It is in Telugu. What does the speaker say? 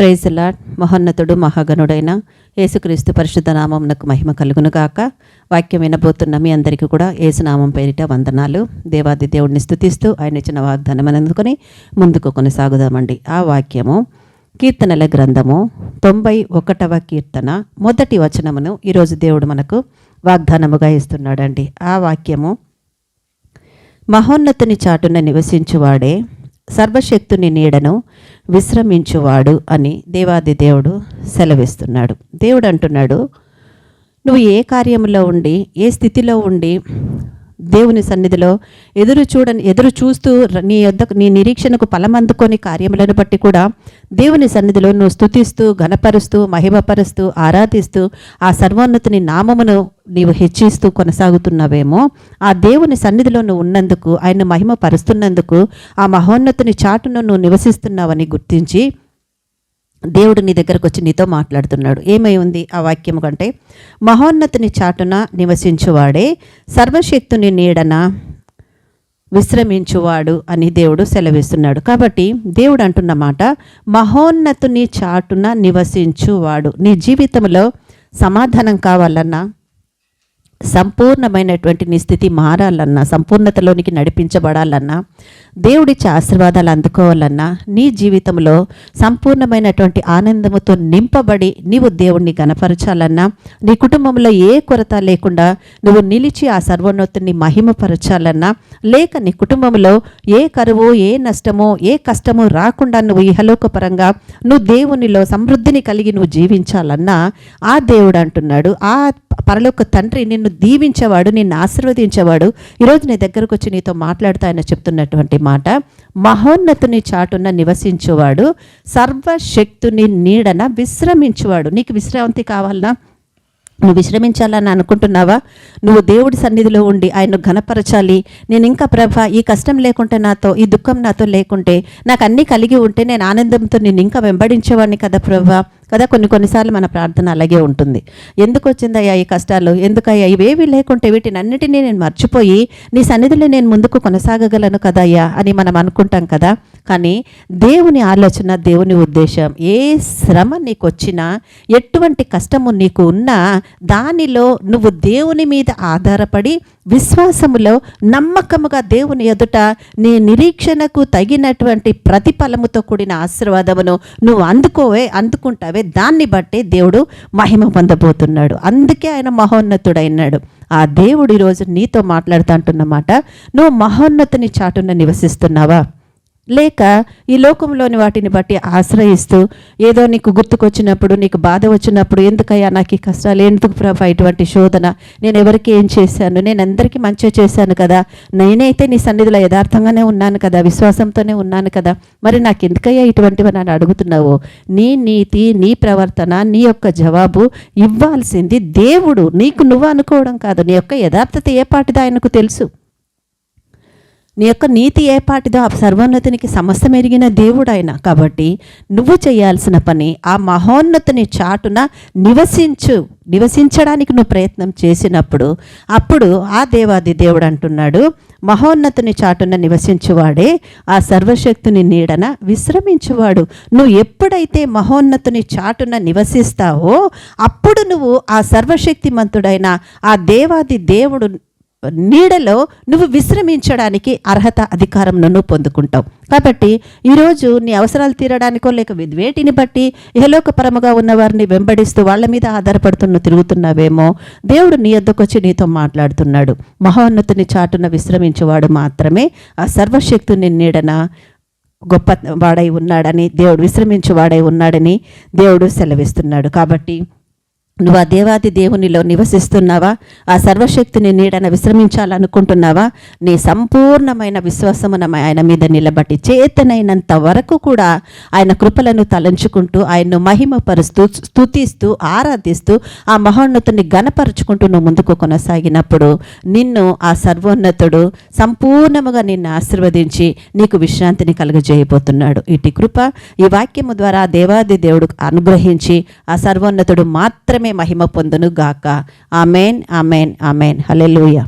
ప్రేజలాడ్ మహోన్నతుడు మహాగణుడైన యేసుక్రీస్తు పరిశుద్ధ నామంనకు మహిమ కలుగునుగాక వాక్యం వినబోతున్న మీ అందరికీ కూడా యేసునామం పేరిట వందనాలు. దేవాది దేవుడిని స్థుతిస్తూ ఆయన ఇచ్చిన వాగ్దానం అందుకొని ముందుకు కొనసాగుదామండి. ఆ వాక్యము కీర్తనల గ్రంథము తొంభై ఒకటవ కీర్తన మొదటి వచనమును ఈరోజు దేవుడు మనకు వాగ్దానముగా ఇస్తున్నాడండి. ఆ వాక్యము మహోన్నతుని చాటున నివసించువాడే సర్వశక్తుని నీడను విశ్రమించువాడు అని దేవాది దేవుడు సెలవిస్తున్నాడు. దేవుడు అంటున్నాడు నువ్వు ఏ కార్యంలో ఉండి ఏ స్థితిలో ఉండి దేవుని సన్నిధిలో ఎదురు చూడని ఎదురు చూస్తూ నీ యొద్ద నీ నిరీక్షణకు ఫలమందుకొని కార్యములను బట్టి కూడా దేవుని సన్నిధిలో నువ్వు స్తుతిస్తూ ఘనపరుస్తూ మహిమపరుస్తూ ఆరాధిస్తూ ఆ సర్వోన్నతిని నామమును నీవు హెచ్చిస్తూ కొనసాగుతున్నావేమో ఆ దేవుని సన్నిధిలో నువ్వు ఉన్నందుకు ఆయన మహిమ పరుస్తున్నందుకు ఆ మహోన్నతిని చాటును నువ్వు నివసిస్తున్నావని గుర్తించి దేవుడు నీ దగ్గరకు వచ్చి నీతో మాట్లాడుతున్నాడు. ఏమై ఉంది ఆ వాక్యం కంటే? మహోన్నతుని చాటున నివసించువాడే సర్వశక్తుని నీడన విశ్రమించువాడు అని దేవుడు సెలవిస్తున్నాడు. కాబట్టి దేవుడు అంటున్న మాట మహోన్నతుని చాటున నివసించువాడు. నీ జీవితంలో సమాధానం కావాలన్నా సంపూర్ణమైనటువంటి నీ స్థితి మారాలన్నా సంపూర్ణతలోనికి నడిపించబడాలన్నా దేవుడిచ్చే ఆశీర్వాదాలు అందుకోవాలన్నా నీ జీవితంలో సంపూర్ణమైనటువంటి ఆనందముతో నింపబడి నీవు దేవుణ్ణి గనపరచాలన్నా నీ కుటుంబంలో ఏ కొరత లేకుండా నువ్వు నిలిచి ఆ సర్వోన్నతుని మహిమపరచాలన్నా లేక నీ కుటుంబంలో ఏ కరువు ఏ నష్టమో ఏ కష్టము రాకుండా నువ్వు ఇహలోకపరంగా నువ్వు దేవునిలో సమృద్ధిని కలిగి నువ్వు జీవించాలన్నా ఆ దేవుడు అంటున్నాడు ఆ పరలోక తండ్రి నిన్ను దీవించేవాడు నిన్ను ఆశీర్వదించేవాడు. ఈరోజు నీ దగ్గరకు వచ్చి నీతో మాట్లాడుతా ఆయన చెప్తున్నటువంటి మాట మహోన్నతుని చాటున నివసించేవాడు సర్వశక్తుని నీడన విశ్రమించువాడు. నీకు విశ్రాంతి కావాలనా? నువ్వు విశ్రమించాలని అనుకుంటున్నావా? నువ్వు దేవుడి సన్నిధిలో ఉండి ఆయన ఘనపరచాలి. నేను ఇంకా ప్రభ ఈ కష్టం లేకుంటే నాతో ఈ దుఃఖం నాతో లేకుంటే నాకు అన్నీ కలిగి ఉంటే నేను ఆనందంతో నేను ఇంకా వెంబడించేవాడిని కదా ప్రభా. కదా కొన్ని కొన్నిసార్లు మన ప్రార్థన అలాగే ఉంటుంది. ఎందుకు వచ్చిందయ్యా ఈ కష్టాలు? ఎందుకయ్యా? ఇవేవి లేకుంటే వీటిని అన్నిటినీ నేను మర్చిపోయి నీ సన్నిధిలో నేను ముందుకు కొనసాగగలను కదయ్యా అని మనం అనుకుంటాం కదా. కానీ దేవుని ఆలోచన దేవుని ఉద్దేశం. ఏ శ్రమ నీకు వచ్చినా ఎటువంటి కష్టము నీకు ఉన్నా దానిలో నువ్వు దేవుని మీద ఆధారపడి విశ్వాసములో నమ్మకముగా దేవుని ఎదుట నీ నిరీక్షణకు తగినటువంటి ప్రతిఫలముతో కూడిన ఆశీర్వాదమును నువ్వు అందుకోవే అందుకుంటావే. దాన్ని బట్టే దేవుడు మహిమ పొందబోతున్నాడు. అందుకే ఆయన మహోన్నతుడైనాడు. ఆ దేవుడు ఈరోజు నీతో మాట్లాడుతూ అంటున్నమాట నువ్వు మహోన్నతిని చాటున నివసిస్తున్నావా? లేక ఈ లోకంలోని వాటిని బట్టి ఆశ్రయిస్తూ ఏదో నీకు గుర్తుకొచ్చినప్పుడు నీకు బాధ వచ్చినప్పుడు ఎందుకయ్యా నాకు ఈ కష్టాలు ఎందుకు ప్రభా ఇటువంటి శోధన? నేను ఎవరికి ఏం చేశాను? నేను అందరికీ మంచిగా చేశాను కదా? నేనైతే నీ సన్నిధిలో యథార్థంగానే ఉన్నాను కదా? విశ్వాసంతోనే ఉన్నాను కదా? మరి నాకు ఎందుకయ్యా ఇటువంటివి నన్ను అడుగుతున్నావు? నీ నీతి నీ ప్రవర్తన నీ యొక్క జవాబు ఇవ్వాల్సింది దేవుడు. నీకు నువ్వు అనుకోవడం కాదు. నీ యొక్క యథార్థత ఏ పాటిదో ఆయనకు తెలుసు? నీ యొక్క నీతి ఏ పాటిదో ఆ సర్వోన్నతునికి సమస్తం ఎరిగిన దేవుడైన. కాబట్టి నువ్వు చేయాల్సిన పని ఆ మహోన్నతుని చాటున నివసించు. నివసించడానికి నువ్వు ప్రయత్నం చేసినప్పుడు అప్పుడు ఆ దేవాది దేవుడు అంటున్నాడు మహోన్నతుని చాటున నివసించువాడే ఆ సర్వశక్తుని నీడన విశ్రమించువాడు. నువ్వు ఎప్పుడైతే మహోన్నతుని చాటున నివసిస్తావో అప్పుడు నువ్వు ఆ సర్వశక్తిమంతుడైన ఆ దేవాది దేవుడు నీడలో నువ్వు విశ్రమించడానికి అర్హత అధికారం నువ్వు పొందుకుంటావు. కాబట్టి ఈరోజు నీ అవసరాలు తీరడానికో లేక వేటిని బట్టి ఇహలోక పరముగా ఉన్న వారిని వెంబడిస్తూ వాళ్ళ మీద ఆధారపడుతున్న తిరుగుతున్నావేమో దేవుడు నీ ఎద్దకొచ్చి నీతో మాట్లాడుతున్నాడు. మహోన్నతుని చాటున విశ్రమించేవాడు మాత్రమే ఆ సర్వశక్తుని నీడన గొప్ప వాడై ఉన్నాడని దేవుడు విశ్రమించేవాడై ఉన్నాడని దేవుడు సెలవిస్తున్నాడు. కాబట్టి నువ్వు ఆ దేవాది దేవునిలో నివసిస్తున్నావా? ఆ సర్వశక్తిని నీడన విశ్రమించాలనుకుంటున్నావా? నీ సంపూర్ణమైన విశ్వాసమున ఆయన మీద నిలబట్టి చేతనైనంత వరకు కూడా ఆయన కృపలను తలంచుకుంటూ ఆయన్ను మహిమపరుస్తూ స్తుతిస్తూ ఆరాధిస్తూ ఆ మహోన్నతుని గణపరుచుకుంటూ నువ్వు ముందుకు కొనసాగినప్పుడు నిన్ను ఆ సర్వోన్నతుడు సంపూర్ణముగా నిన్ను ఆశీర్వదించి నీకు విశ్రాంతిని కలుగజేయబోతున్నాడు. ఇటు కృప ఈ వాక్యము ద్వారా దేవాది దేవుడు అనుగ్రహించి ఆ సర్వోన్నతుడు మాత్రమే మహిమ పొందును గాక ఆమెన్ ఆమెన్ ఆమెన్. హల్లెలూయా.